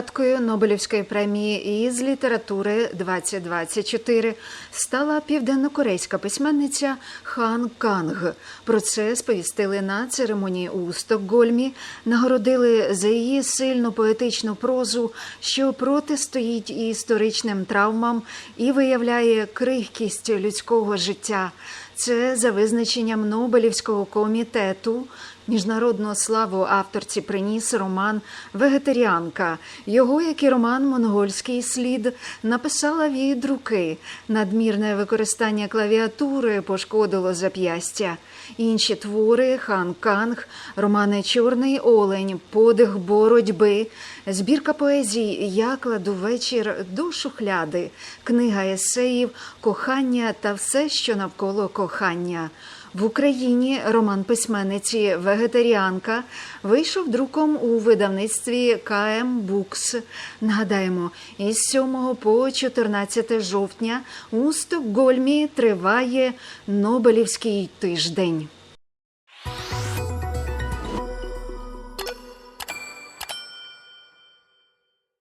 лауреаткою Нобелівської премії із літератури 2024 стала південнокорейська письменниця Хан Канг. Про це сповістили на церемонії у Стокгольмі, нагородили за її сильну поетичну прозу, що протистоїть історичним травмам і виявляє крихкість людського життя. Це за визначенням Нобелівського комітету. Міжнародну славу авторці приніс роман Вегетаріанка. Його, як і роман Монгольський слід, написала від руки. Надмірне використання клавіатури пошкодило зап'ястя. Інші твори Хан Канг, романи Чорний Олень, Подих боротьби, збірка поезій Я кладу вечір до шухляди, книга есеїв, кохання та все, що навколо кохання. В Україні роман письменниці Вегетаріанка вийшов друком у видавництві КМ Букс. Нагадаємо, із 7 по 14 жовтня у Стокгольмі триває Нобелівський тиждень.